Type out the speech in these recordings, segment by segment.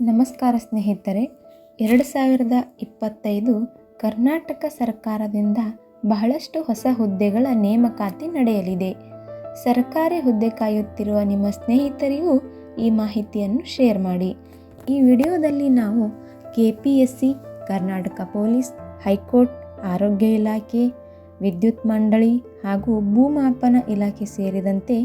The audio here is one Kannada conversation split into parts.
ನಮಸ್ಕಾರ ಸ್ನೇಹಿತರೆ, ಎರಡು ಸಾವಿರದ ಇಪ್ಪತ್ತೈದು ಕರ್ನಾಟಕ ಸರ್ಕಾರದಿಂದ ಬಹಳಷ್ಟು ಹೊಸ ಹುದ್ದೆಗಳ ನೇಮಕಾತಿ ನಡೆಯಲಿದೆ. ಸರ್ಕಾರಿ ಹುದ್ದೆ ಕಾಯುತ್ತಿರುವ ನಿಮ್ಮ ಸ್ನೇಹಿತರಿಗೂ ಈ ಮಾಹಿತಿಯನ್ನು ಶೇರ್ ಮಾಡಿ. ಈ ವಿಡಿಯೋದಲ್ಲಿ ನಾವು K P S C Karnataka police, high court, ಆರೋಗ್ಯ ಇಲಾಖೆ, ವಿದ್ಯುತ್ ಮಂಡಳಿ ಹಾಗೂ ಭೂಮಾಪನ ಇಲಾಖೆ ಸೇರಿದಂತೆ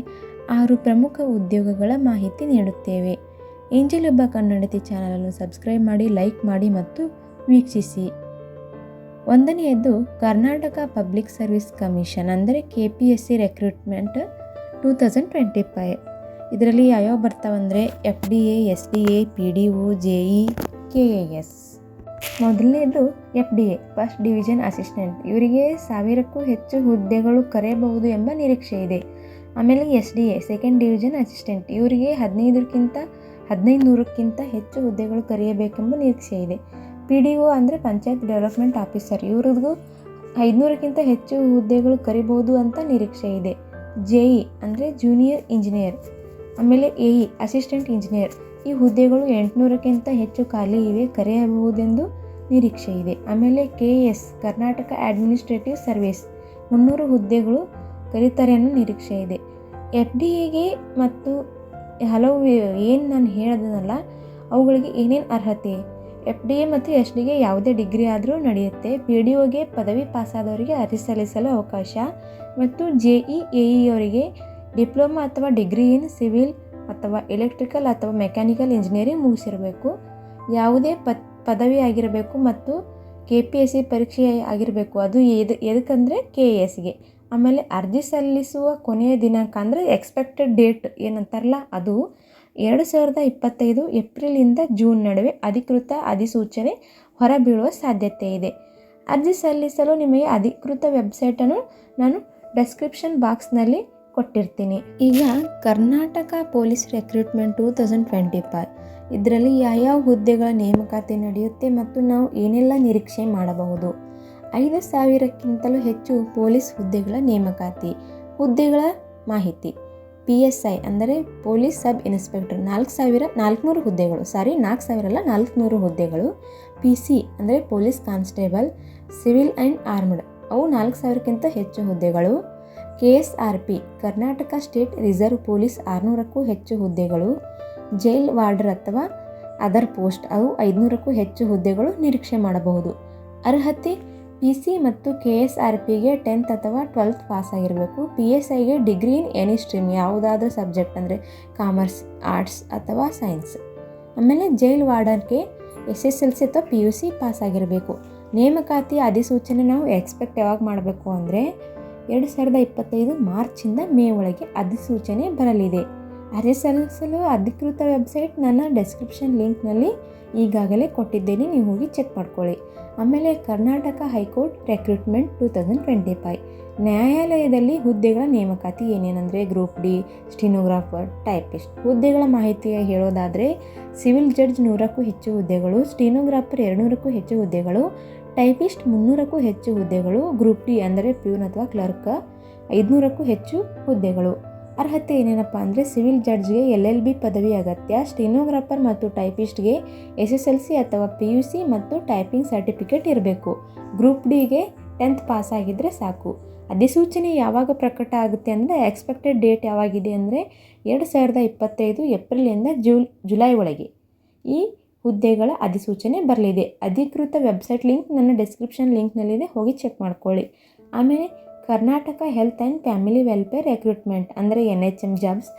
ಆರು ಪ್ರಮುಖ ಉದ್ಯೋಗಗಳ ಮಾಹಿತಿ ನೀಡುತ್ತೇವೆ. ಏಂಜಲ್ ಒಬ್ಬ ಕನ್ನಡತಿ ಚಾನಲನ್ನು ಸಬ್ಸ್ಕ್ರೈಬ್ ಮಾಡಿ, ಲೈಕ್ ಮಾಡಿ ಮತ್ತು ವೀಕ್ಷಿಸಿ. ಒಂದನೆಯದ್ದು, ಕರ್ನಾಟಕ ಪಬ್ಲಿಕ್ ಸರ್ವಿಸ್ ಕಮಿಷನ್, ಅಂದರೆ K P S C recruitment two thousand twenty five ಇದರಲ್ಲಿ ಯಾವ್ಯಾವ ಬರ್ತಾವಂದರೆ F D A S D A P D O J E K A S ಮೊದಲನೇದು F D A first division assistant ಇವರಿಗೆ ಸಾವಿರಕ್ಕೂ ಹೆಚ್ಚು ಹುದ್ದೆಗಳು ಕರೆಯಬಹುದು ಎಂಬ ನಿರೀಕ್ಷೆ ಇದೆ. ಆಮೇಲೆ S D A second division assistant ಇವರಿಗೆ ಹದಿನೈದಕ್ಕಿಂತ ಹದಿನೈದು ನೂರಕ್ಕಿಂತ ಹೆಚ್ಚು ಹುದ್ದೆಗಳು ಕರೆಯಬೇಕೆಂಬ ನಿರೀಕ್ಷೆ ಇದೆ. ಪಿ ಡಿ ಒ ಅಂದರೆ ಪಂಚಾಯತ್ ಡೆವಲಪ್ಮೆಂಟ್ ಆಫೀಸರ್. ಇವ್ರಿಗೂ ಐದುನೂರಕ್ಕಿಂತ ಹೆಚ್ಚು ಹುದ್ದೆಗಳು ಕರಿಬೋದು ಅಂತ ನಿರೀಕ್ಷೆ ಇದೆ. ಜೆ ಇ ಅಂದರೆ ಜೂನಿಯರ್ ಇಂಜಿನಿಯರ್. ಆಮೇಲೆ ಎ ಇ, ಅಸಿಸ್ಟೆಂಟ್ ಇಂಜಿನಿಯರ್. ಈ ಹುದ್ದೆಗಳು ಎಂಟುನೂರಕ್ಕಿಂತ ಹೆಚ್ಚು ಖಾಲಿ ಇವೆ, ಕರೆಯಬಹುದೆಂದು ನಿರೀಕ್ಷೆ ಇದೆ. ಆಮೇಲೆ K S, Karnataka administrative service. ಮುನ್ನೂರು ಹುದ್ದೆಗಳು ಕರೀತಾರೆ ಅನ್ನೋ ನಿರೀಕ್ಷೆ ಇದೆ. ಎಫ್ ಡಿ ಎಗೆ ಮತ್ತು ಹಲವು ಏನು ನಾನು ಹೇಳಿದನಲ್ಲ, ಅವುಗಳಿಗೆ ಏನೇನು ಅರ್ಹತೆ? ಎಫ್ ಡಿ ಎ ಮತ್ತು ಎಸ್ ಡಿಗೆ ಯಾವುದೇ ಡಿಗ್ರಿ ಆದರೂ ನಡೆಯುತ್ತೆ. ಪಿ ಡಿ ಒಗೆ ಪದವಿ ಪಾಸಾದವರಿಗೆ ಅರ್ಜಿ ಸಲ್ಲಿಸಲು ಅವಕಾಶ. ಮತ್ತು ಜೆ ಇ ಎ ಇ ಅವರಿಗೆ ಡಿಪ್ಲೊಮಾ ಅಥವಾ ಡಿಗ್ರಿ ಇನ್ ಸಿವಿಲ್ ಅಥವಾ ಎಲೆಕ್ಟ್ರಿಕಲ್ ಅಥವಾ ಮೆಕ್ಯಾನಿಕಲ್ ಇಂಜಿನಿಯರಿಂಗ್ ಮುಗಿಸಿರಬೇಕು. ಯಾವುದೇ ಪತ್ ಪದವಿ ಆಗಿರಬೇಕು ಮತ್ತು ಕೆ ಪಿ ಎಸ್ ಸಿ ಪರೀಕ್ಷೆ ಆಗಿರಬೇಕು. ಅದು ಎದು, ಎದಕ್ಕಂದರೆ ಕೆ ಎ ಎಸ್ಗೆ ಆಮೇಲೆ ಅರ್ಜಿ ಸಲ್ಲಿಸುವ ಕೊನೆಯ ದಿನಾಂಕ ಅಂದರೆ ಎಕ್ಸ್ಪೆಕ್ಟೆಡ್ ಡೇಟ್ ಏನಂತಾರಲ್ಲ, ಅದು ಎರಡು ಸಾವಿರದ ಇಪ್ಪತ್ತೈದು ಏಪ್ರಿಲಿಂದ ಜೂನ್ ನಡುವೆ ಅಧಿಕೃತ ಅಧಿಸೂಚನೆ ಹೊರಬೀಳುವ ಸಾಧ್ಯತೆ ಇದೆ. ಅರ್ಜಿ ಸಲ್ಲಿಸಲು ನಿಮಗೆ ಅಧಿಕೃತ ವೆಬ್ಸೈಟನ್ನು ನಾನು ಡೆಸ್ಕ್ರಿಪ್ಷನ್ ಬಾಕ್ಸ್ನಲ್ಲಿ ಕೊಟ್ಟಿರ್ತೀನಿ. ಈಗ Karnataka police recruitment two thousand twenty five ಇದರಲ್ಲಿ ಯಾವ್ಯಾವ ಹುದ್ದೆಗಳ ನೇಮಕಾತಿ ನಡೆಯುತ್ತೆ ಮತ್ತು ನಾವು ಏನೆಲ್ಲ ನಿರೀಕ್ಷೆ ಮಾಡಬಹುದು? ಐದು ಸಾವಿರಕ್ಕಿಂತಲೂ ಹೆಚ್ಚು ಪೊಲೀಸ್ ಹುದ್ದೆಗಳ ನೇಮಕಾತಿ, ಹುದ್ದೆಗಳ ಮಾಹಿತಿ. ಪಿ ಎಸ್ ಐ ಅಂದರೆ ಪೊಲೀಸ್ ಸಬ್ ಇನ್ಸ್ಪೆಕ್ಟರ್, ನಾಲ್ಕು ಸಾವಿರ ನಾಲ್ಕುನೂರು ಹುದ್ದೆಗಳು. ಸಾರಿ, ನಾಲ್ಕು ಸಾವಿರ ಅಲ್ಲ, ನಾಲ್ಕುನೂರು ಹುದ್ದೆಗಳು. ಪಿ ಸಿ ಅಂದರೆ police constable, civil and armed. ಅವು ನಾಲ್ಕು ಸಾವಿರಕ್ಕಿಂತ ಹೆಚ್ಚು ಹುದ್ದೆಗಳು. K S R P, Karnataka state reserve police ಆರುನೂರಕ್ಕೂ ಹೆಚ್ಚು ಹುದ್ದೆಗಳು. ಜೈಲ್ ವಾರ್ಡರ್ ಅಥವಾ ಅದರ್ ಪೋಸ್ಟ್, ಅವು ಐದುನೂರಕ್ಕೂ ಹೆಚ್ಚು ಹುದ್ದೆಗಳು ನಿರೀಕ್ಷೆ ಮಾಡಬಹುದು. ಅರ್ಹತೆ ಪಿ ಸಿ ಮತ್ತು ಕೆ ಎಸ್ ಆರ್ ಪಿಗೆ ಟೆಂತ್ ಅಥವಾ ಟ್ವೆಲ್ತ್ ಪಾಸ್ ಆಗಿರಬೇಕು ಪಿ ಎಸ್ ಐಗೆ ಡಿಗ್ರಿ ಇನ್ ಎನಿ ಸ್ಟ್ರೀಮ್, ಯಾವುದಾದ್ರೂ ಸಬ್ಜೆಕ್ಟ್ ಅಂದರೆ ಕಾಮರ್ಸ್, ಆರ್ಟ್ಸ್ ಅಥವಾ ಸೈನ್ಸ್. ಆಮೇಲೆ ಜೈಲ್ ವಾರ್ಡನ್ಗೆ ಎಸ್ ಎಸ್ ಎಲ್ ಸಿ ಅಥವಾ ಪಿ ಯು ಸಿ ಪಾಸ್ ಆಗಿರಬೇಕು ನೇಮಕಾತಿ ಅಧಿಸೂಚನೆ ನಾವು ಎಕ್ಸ್ಪೆಕ್ಟ್ ಯಾವಾಗ ಮಾಡಬೇಕು ಅಂದರೆ ಎರಡು ಸಾವಿರದ ಇಪ್ಪತ್ತೈದು ಮಾರ್ಚಿಂದ ಮೇ ಒಳಗೆ ಅಧಿಸೂಚನೆ ಬರಲಿದೆ. ಅರ್ಜಿ ಸಲ್ಲಿಸಲು ಅಧಿಕೃತ ವೆಬ್ಸೈಟ್ ನನ್ನ ಡೆಸ್ಕ್ರಿಪ್ಷನ್ ಲಿಂಕ್ನಲ್ಲಿ ಈಗಾಗಲೇ ಕೊಟ್ಟಿದ್ದೇನೆ, ನೀವು ಹೋಗಿ ಚೆಕ್ ಮಾಡ್ಕೊಳ್ಳಿ. ಆಮೇಲೆ Karnataka high court recruitment two thousand twenty five ನ್ಯಾಯಾಲಯದಲ್ಲಿ ಹುದ್ದೆಗಳ ನೇಮಕಾತಿ ಏನೇನೆಂದರೆ, ಗ್ರೂಪ್ ಡಿ, ಸ್ಟಿನೋಗ್ರಾಫರ್, ಟೈಪಿಸ್ಟ್. ಹುದ್ದೆಗಳ ಮಾಹಿತಿ ಹೇಳೋದಾದರೆ, ಸಿವಿಲ್ ಜಡ್ಜ್ ನೂರಕ್ಕೂ ಹೆಚ್ಚು ಹುದ್ದೆಗಳು, ಸ್ಟಿನೋಗ್ರಾಫರ್ ಎರಡುನೂರಕ್ಕೂ ಹೆಚ್ಚು ಹುದ್ದೆಗಳು, ಟೈಪಿಸ್ಟ್ ಮುನ್ನೂರಕ್ಕೂ ಹೆಚ್ಚು ಹುದ್ದೆಗಳು, ಗ್ರೂಪ್ ಡಿ ಅಂದರೆ ಪ್ಯೂನ್ ಅಥವಾ ಕ್ಲರ್ಕ್ ಐದುನೂರಕ್ಕೂ ಹೆಚ್ಚು ಹುದ್ದೆಗಳು. ಅರ್ಹತೆ ಏನೇನಪ್ಪ ಅಂದರೆ ಸಿವಿಲ್ ಜಡ್ಜ್ಗೆ ಎಲ್ ಎಲ್ ಬಿ ಪದವಿ ಅಗತ್ಯ, ಸ್ಟಿನೋಗ್ರಾಫರ್ ಮತ್ತು ಟೈಪಿಸ್ಟ್ಗೆ ಎಸ್ ಎಸ್ ಎಲ್ ಸಿ ಅಥವಾ ಪಿ ಯು ಸಿ ಮತ್ತು ಟೈಪಿಂಗ್ ಸರ್ಟಿಫಿಕೇಟ್ ಇರಬೇಕು. ಗ್ರೂಪ್ ಡಿಗೆ ಟೆಂತ್ ಪಾಸ್ ಆಗಿದ್ದರೆ ಸಾಕು. ಅಧಿಸೂಚನೆ ಯಾವಾಗ ಪ್ರಕಟ ಆಗುತ್ತೆ ಅಂದರೆ ಎಕ್ಸ್ಪೆಕ್ಟೆಡ್ ಡೇಟ್ ಯಾವಾಗಿದೆ ಅಂದರೆ ಎರಡು ಸಾವಿರದ ಇಪ್ಪತ್ತೈದು ಏಪ್ರಿಲಿಂದ ಜೂಲ್ ಜುಲೈ ಒಳಗೆ. ಈ ಹುದ್ದೆಗಳ ಅಧಿಸೂಚನೆ ಬರಲಿದೆ. ಅಧಿಕೃತ ವೆಬ್ಸೈಟ್ ಲಿಂಕ್ ನನ್ನ ಡಿಸ್ಕ್ರಿಪ್ಷನ್ ಲಿಂಕ್ನಲ್ಲಿದೆ, ಹೋಗಿ ಚೆಕ್ ಮಾಡ್ಕೊಳ್ಳಿ. ಆಮೇಲೆ Karnataka health and family welfare recruitment ಅಂದರೆ ಎನ್ ಎಚ್ ಎಂ ಜಾಬ್ಸ್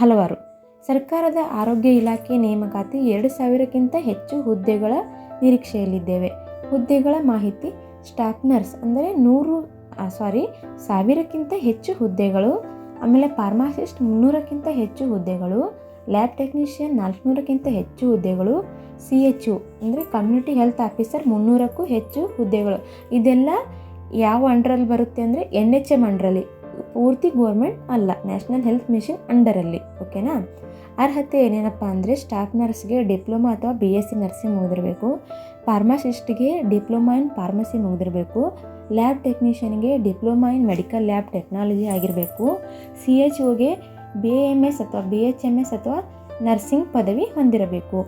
ಹಲವಾರು. ಸರ್ಕಾರದ ಆರೋಗ್ಯ ಇಲಾಖೆ ನೇಮಕಾತಿ ಎರಡು ಸಾವಿರಕ್ಕಿಂತ ಹೆಚ್ಚು ಹುದ್ದೆಗಳ ನಿರೀಕ್ಷೆಯಲ್ಲಿದ್ದೇವೆ. ಹುದ್ದೆಗಳ ಮಾಹಿತಿ ಸ್ಟಾಫ್ ನರ್ಸ್ ಅಂದರೆ ನೂರು ಸಾರಿ ಸಾವಿರಕ್ಕಿಂತ ಹೆಚ್ಚು ಹುದ್ದೆಗಳು, ಆಮೇಲೆ ಫಾರ್ಮಾಸಿಸ್ಟ್ ಮುನ್ನೂರಕ್ಕಿಂತ ಹೆಚ್ಚು ಹುದ್ದೆಗಳು, ಲ್ಯಾಬ್ ಟೆಕ್ನಿಷಿಯನ್ ನಾಲ್ಕುನೂರಕ್ಕಿಂತ ಹೆಚ್ಚು ಹುದ್ದೆಗಳು, ಸಿ ಎಚ್ ಯು ಅಂದರೆ ಕಮ್ಯುನಿಟಿ ಹೆಲ್ತ್ ಆಫೀಸರ್ ಮುನ್ನೂರಕ್ಕೂ ಹೆಚ್ಚು ಹುದ್ದೆಗಳು. ಇದೆಲ್ಲ ಯಾವ ಅಂಡ್ರಲ್ಲಿ ಬರುತ್ತೆ ಅಂದರೆ ಎನ್ ಎಚ್ ಎಂ ಅಂಡ್ರಲ್ಲಿ. ಪೂರ್ತಿ ಗೋರ್ಮೆಂಟ್ ಅಲ್ಲ, ನ್ಯಾಷನಲ್ ಹೆಲ್ತ್ ಮಿಷನ್ ಅಂಡರಲ್ಲಿ, ಓಕೆನಾ? ಅರ್ಹತೆ ಏನೇನಪ್ಪ ಅಂದರೆ ಸ್ಟಾಫ್ ನರ್ಸ್ಗೆ ಡಿಪ್ಲೊಮಾ ಅಥವಾ ಬಿ ಎಸ್ ಸಿ ನರ್ಸಿಂಗ್ ಮುಗಿದಿರಬೇಕು, ಫಾರ್ಮಾಸಿಸ್ಟ್ಗೆ ಡಿಪ್ಲೊಮಾ ಇನ್ ಫಾರ್ಮಸಿ ಮುಗಿದಿರಬೇಕು, lab ಟೆಕ್ನಿಷಿಯನ್ಗೆ diploma in medical lab technology ಆಗಿರಬೇಕು ಸಿ ಎಚ್ ಒಗೆ ಬಿ ಎಂ ಎಸ್ ಅಥವಾ ಬಿ ಎಚ್ ಎಂ ಎಸ್ ಅಥವಾ ನರ್ಸಿಂಗ್ ಪದವಿ ಹೊಂದಿರಬೇಕು.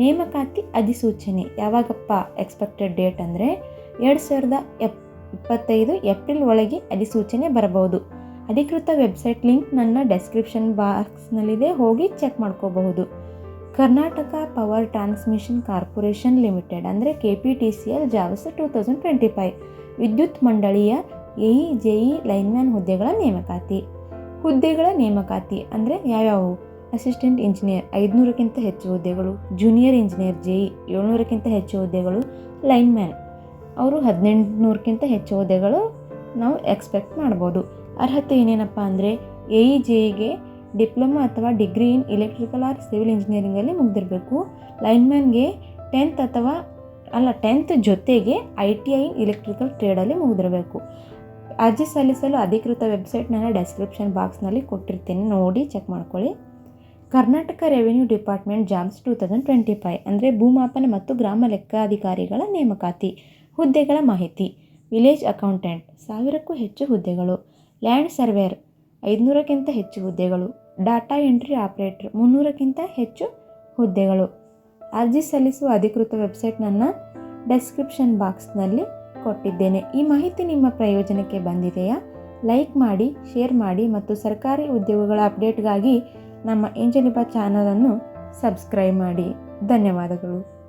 ನೇಮಕಾತಿ ಅಧಿಸೂಚನೆ ಯಾವಾಗಪ್ಪ ಎಕ್ಸ್ಪೆಕ್ಟೆಡ್ ಡೇಟ್ ಅಂದರೆ ಎರಡು ಸಾವಿರದ ಎಪ್ ಇಪ್ಪತ್ತೈದು ಏಪ್ರಿಲ್ ಒಳಗೆ ಅಧಿಸೂಚನೆ ಬರಬಹುದು. ಅಧಿಕೃತ ವೆಬ್ಸೈಟ್ ಲಿಂಕ್ ನನ್ನ ಡೆಸ್ಕ್ರಿಪ್ಷನ್ ಬಾಕ್ಸ್ನಲ್ಲಿದೆ, ಹೋಗಿ ಚೆಕ್ ಮಾಡ್ಕೋಬಹುದು. Karnataka power transmission corporation limited, ಅಂದರೆ K P T C L ಜಾವಸ್ two thousand twenty five, ವಿದ್ಯುತ್ ಮಂಡಳಿಯ ಎಇ ಜೆಇ ಲೈನ್ಮ್ಯಾನ್ ಹುದ್ದೆಗಳ ನೇಮಕಾತಿ. ಹುದ್ದೆಗಳ ನೇಮಕಾತಿ ಅಂದರೆ ಯಾವ್ಯಾವು? ಅಸಿಸ್ಟೆಂಟ್ ಇಂಜಿನಿಯರ್ ಐದುನೂರಕ್ಕಿಂತ ಹೆಚ್ಚು ಹುದ್ದೆಗಳು, ಜೂನಿಯರ್ ಇಂಜಿನಿಯರ್ ಜೆಇ ಏಳ್ನೂರಕ್ಕಿಂತ ಹೆಚ್ಚು ಹುದ್ದೆಗಳು, ಲೈನ್ಮ್ಯಾನ್. ಅವರು ಹದಿನೆಂಟುನೂರಕ್ಕಿಂತ ಹೆಚ್ಚು ಹುದ್ದೆಗಳು ನಾವು ಎಕ್ಸ್ಪೆಕ್ಟ್ ಮಾಡ್ಬೋದು. ಅರ್ಹತೆ ಏನೇನಪ್ಪ ಅಂದರೆ ಎ ಇ ಜೆಗೆ ಡಿಪ್ಲೊಮಾ ಅಥವಾ degree in electrical or civil ಇಂಜಿನಿಯರಿಂಗಲ್ಲಿ ಮುಗ್ದಿರಬೇಕು. ಲೈನ್ಮ್ಯಾನ್ಗೆ ಟೆಂತ್ ಅಥವಾ ಅಲ್ಲ ಟೆಂತ್ ಜೊತೆಗೆ I T I in electrical ಟ್ರೇಡಲ್ಲಿ ಮುಗಿದಿರಬೇಕು. ಅರ್ಜಿ ಸಲ್ಲಿಸಲು ಅಧಿಕೃತ ವೆಬ್ಸೈಟ್ ನನ್ನ ಡೆಸ್ಕ್ರಿಪ್ಷನ್ ಬಾಕ್ಸ್ನಲ್ಲಿ ಕೊಟ್ಟಿರ್ತೀನಿ, ನೋಡಿ ಚೆಕ್ ಮಾಡ್ಕೊಳ್ಳಿ. Karnataka revenue department jobs two thousand twenty five ಅಂದರೆ ಭೂಮಾಪನ ಮತ್ತು ಗ್ರಾಮ ಲೆಕ್ಕಾಧಿಕಾರಿಗಳ ನೇಮಕಾತಿ. ಹುದ್ದೆಗಳ ಮಾಹಿತಿ. ವಿಲೇಜ್ ಅಕೌಂಟೆಂಟ್ ಸಾವಿರಕ್ಕೂ ಹೆಚ್ಚು ಹುದ್ದೆಗಳು. ಲ್ಯಾಂಡ್ ಸರ್ವೇರ್ ಐದುನೂರಕ್ಕಿಂತ ಹೆಚ್ಚು ಹುದ್ದೆಗಳು. ಡಾಟಾ ಎಂಟ್ರಿ ಆಪರೇಟರ್ ಮುನ್ನೂರಕ್ಕಿಂತ ಹೆಚ್ಚು ಹುದ್ದೆಗಳು. ಅರ್ಜಿ ಸಲ್ಲಿಸುವ ಅಧಿಕೃತ ವೆಬ್ಸೈಟ್ ನನ್ನ ಡೆಸ್ಕ್ರಿಪ್ಷನ್ ಬಾಕ್ಸ್ನಲ್ಲಿ ಕೊಟ್ಟಿದ್ದೇನೆ. ಈ ಮಾಹಿತಿ ನಿಮ್ಮ ಪ್ರಯೋಜನಕ್ಕೆ ಬಂದಿದೆಯಾ? ಲೈಕ್ ಮಾಡಿ, ಶೇರ್ ಮಾಡಿ ಮತ್ತು ಸರ್ಕಾರಿ ಉದ್ಯೋಗಗಳ ಅಪ್ಡೇಟ್ಗಾಗಿ ನಮ್ಮ ಏಂಜಲಿಬಾ ಚಾನಲನ್ನು ಸಬ್ಸ್ಕ್ರೈಬ್ ಮಾಡಿ. ಧನ್ಯವಾದಗಳು.